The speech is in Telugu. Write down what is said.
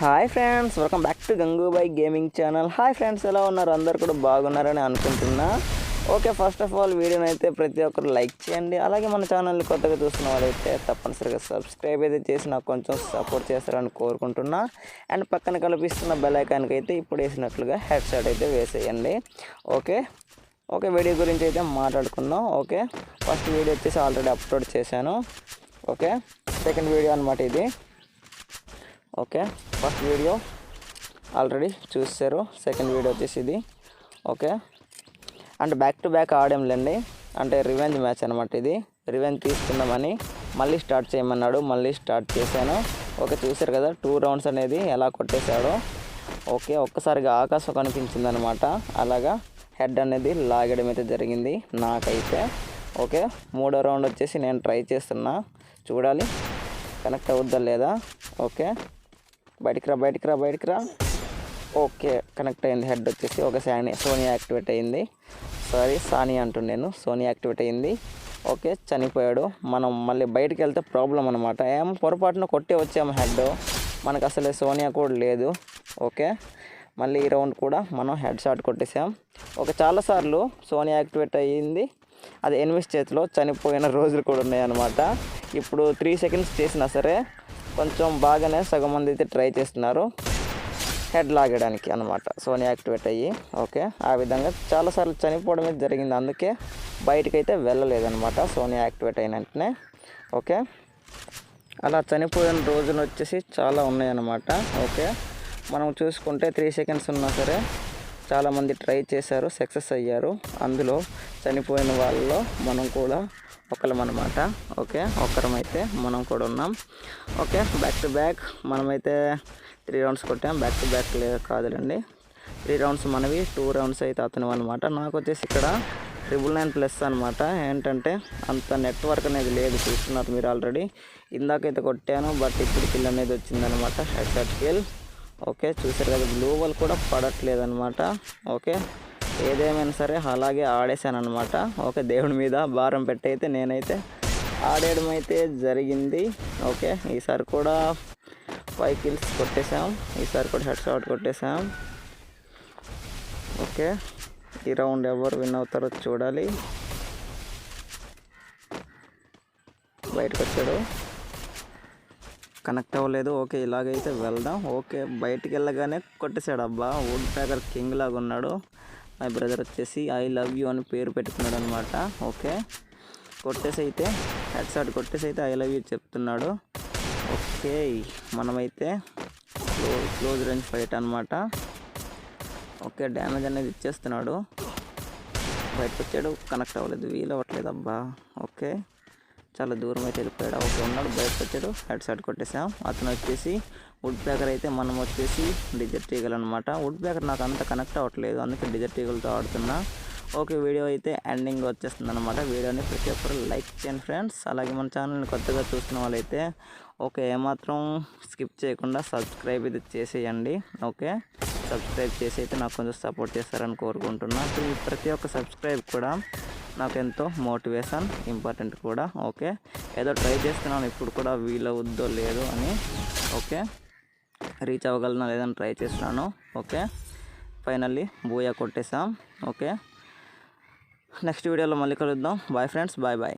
Hi friends welcome back to Gangubai gaming channel hi friends ఎలా ఉన్నారు? అందరు కూడా బాగున్నారని అనుకుంటున్నా. ఓకే ఫస్ట్ ఆఫ్ ఆల్ వీడియోని అయితే ప్రతి ఒక్కరు లైక్ చేయండి. అలాగే మన ఛానల్ని కొత్తగా చూస్తున్న వాళ్ళైతే తప్పనిసరిగా సబ్స్క్రైబ్ అయితే చేసి నాకు కొంచెం సపోర్ట్ చేస్తారని కోరుకుంటున్నా. అండ్ పక్కన కనిపిస్తున్న బెల్ ఐకాన్కి అయితే ఇప్పుడు వేసినట్లుగా హెడ్ షాట్ అయితే వేసేయండి. ఓకే ఓకే వీడియో గురించి అయితే మాట్లాడుకుందాం. ఓకే ఫస్ట్ వీడియో వచ్చేసి ఆల్రెడీ అప్లోడ్ చేశాను. ఓకే సెకండ్ వీడియో అనమాట ఇది. ఓకే ఫస్ట్ వీడియో ఆల్రెడీ చూసారు సెకండ్ వీడియో వచ్చేసి ఇది. ఓకే అంటే బ్యాక్ టు బ్యాక్ ఆడేంలేండి అంటే రివెంజ్ మ్యాచ్ అనమాట ఇది. రివెంజ్ తీసుకుందామని మళ్ళీ స్టార్ట్ చేయమన్నాడు మళ్ళీ స్టార్ట్ చేశాను. ఓకే చూసారు కదా టూ రౌండ్స్ అనేది ఎలా కొట్టేశాడో. ఓకే ఒక్కసారిగా ఆకాశం కనిపించింది అనమాట అలాగా హెడ్ అనేది లాగడం అయితే జరిగింది నాకైతే. ఓకే మూడో రౌండ్ వచ్చేసి నేను ట్రై చేస్తున్నా. చూడాలి కనెక్ట్ అవుద్దా లేదా? ఓకే. బయటికి రా బయటికి రా బయటికి రా. ఓకే కనెక్ట్ అయింది హెడ్ వచ్చేసి. ఒక శాని సోనీ యాక్టివేట్ అయింది. సారీ సానీ నేను సోనీ యాక్టివేట్ అయింది. ఓకే చనిపోయాడు. మనం మళ్ళీ బయటికి వెళ్తే ప్రాబ్లం అనమాట ఏం పొరపాటున కొట్టే వచ్చాము హెడ్ మనకు అసలు సోనియా కూడా లేదు. ఓకే మళ్ళీ ఈ రౌండ్ కూడా మనం హెడ్ షాట్ కొట్టేసాం. ఒక చాలాసార్లు సోనీ యాక్టివేట్ అయ్యింది అది ఎనిమిస్ చేతిలో చనిపోయిన రోజులు కూడా ఉన్నాయన్నమాట. ఇప్పుడు త్రీ సెకండ్స్ చేసినా సరే కొంచెం బాగానే సగం మంది అయితే ట్రై చేస్తున్నారు. హెడ్ లాగడానికి అనమాట సోనీ యాక్టివేట్ అయ్యి. ఓకే. ఆ విధంగా చాలాసార్లు చనిపోవడమే జరిగింది. అందుకే బయటకైతే వెళ్ళలేదనమాట సోనీ యాక్టివేట్ అయిన వెంటనే. ఓకే. అలా చనిపోయిన రోజులు వచ్చేసి చాలా ఉన్నాయన్నమాట. ఓకే. మనం చూసుకుంటే త్రీ సెకండ్స్ ఉన్నా సరే చాలామంది ట్రై చేశారు సక్సెస్ అయ్యారు. అందులో చనిపోయిన వాళ్ళలో మనం కూడా ఒకరం అనమాట ఓకే? ఒకరమైతే మనం కూడా ఉన్నాం. ఓకే? బ్యాక్ టు బ్యాక్ మనమైతే త్రీ రౌండ్స్ కొట్టాం. బ్యాక్ టు బ్యాక్ లేదు కాదులండి. త్రీ రౌండ్స్ మనవి టూ రౌండ్స్ అయితే అతను అనమాట నాకు వచ్చేసి ఇక్కడ ట్రిపుల్ నైన్ ప్లస్ అనమాట ఏంటంటే అంత నెట్వర్క్ అనేది లేదు చూస్తున్నారు మీరు ఆల్రెడీ ఇందాకైతే కొట్టాను బట్ ఇప్పుడు కిల్ అనేది వచ్చిందనమాట హెడ్ షాట్ కిల్ ఓకే చూసారు కదా గ్లోబల్ కూడా పడట్లేదు అనమాట ఓకే ఏదేమైనా సరే అలాగే ఆడేశానమాట ఓకే దేవుడి మీద భారం పెట్టి అయితే నేనైతే ఆడేయడం అయితే జరిగింది. ఓకే ఈసారి కూడా ఫైవ్ కిల్స్ కొట్టేసాం ఈసారి కూడా హెడ్ షాట్ కొట్టేసాం ఓకే ఈ రౌండ్ ఎవరు విన్ అవుతారో చూడాలి. బయటకు వచ్చాడు కనెక్ట్ అవ్వలేదు. ఓకే ఇలాగైతే వెళ్దాం. ఓకే బయటికి వెళ్ళగానే కొట్టేశాడు. అబ్బా వుడ్ ప్యాకర్ కింగ్ లాగా ఉన్నాడు. మై బ్రదర్ వచ్చేసి ఐ లవ్ యూ అని పేరు పెట్టుకున్నాడు అనమాట ఓకే కొట్టేసి అయితే హెడ్ షాట్ కొట్టేసి అయితే ఐ లవ్ యూ చెప్తున్నాడు. ఓకే మనమైతే క్లో క్లోజ్ రేంజ్ ఫైట్ అనమాట ఓకే డ్యామేజ్ అనేది ఇచ్చేస్తున్నాడు. బయటకు వచ్చాడు కనెక్ట్ అవ్వలేదు. వీలు అవ్వట్లేదు అబ్బా. ఓకే. చాలా దూరం అయితే వెళ్ళిపోయాడు. ఒకటి ఉన్నాడు బయటకు వచ్చాడు హెడ్ సైడ్ కొట్టేసాం అతను వచ్చేసి వుడ్ బ్యాకర్ అయితే మనం వచ్చేసి డిజర్ట్ ఈగల్ అనమాట వుడ్ బ్యాకర్ నాకు అంత కనెక్ట్ అవ్వట్లేదు అందుకే డిజర్ట్ ఈగల్తో ఆడుతున్నా. ఓకే వీడియో అయితే ఎండింగ్ వచ్చేస్తుంది అనమాట వీడియోని ప్రతి ఒక్కరు లైక్ చేయండి ఫ్రెండ్స్. అలాగే మన ఛానల్ని కొత్తగా చూసిన వాళ్ళైతే ఓకే ఏమాత్రం స్కిప్ చేయకుండా సబ్స్క్రైబ్ ఇది చేసేయండి. ఓకే సబ్స్క్రైబ్ చేసి అయితే నాకు కొంచెం సపోర్ట్ చేస్తారని కోరుకుంటున్నా. ఈ ప్రతి ఒక్క సబ్స్క్రైబ్ కూడా నాకు ఎంతో మోటివేషన్ ఇంపార్టెంట్ కూడా ఓకే? ఏదో ట్రై చేస్తున్నాను ఇప్పుడు కూడా వీలవుద్దో లేదో అని ఓకే? రీచ్ అవ్వగలనా లేదని ట్రై చేస్తున్నాను ఓకే? ఫైనల్లీ బూయా కొట్టేసాం ఓకే? నెక్స్ట్ వీడియోలో మళ్ళీ కలుద్దాం. Bye friends bye bye.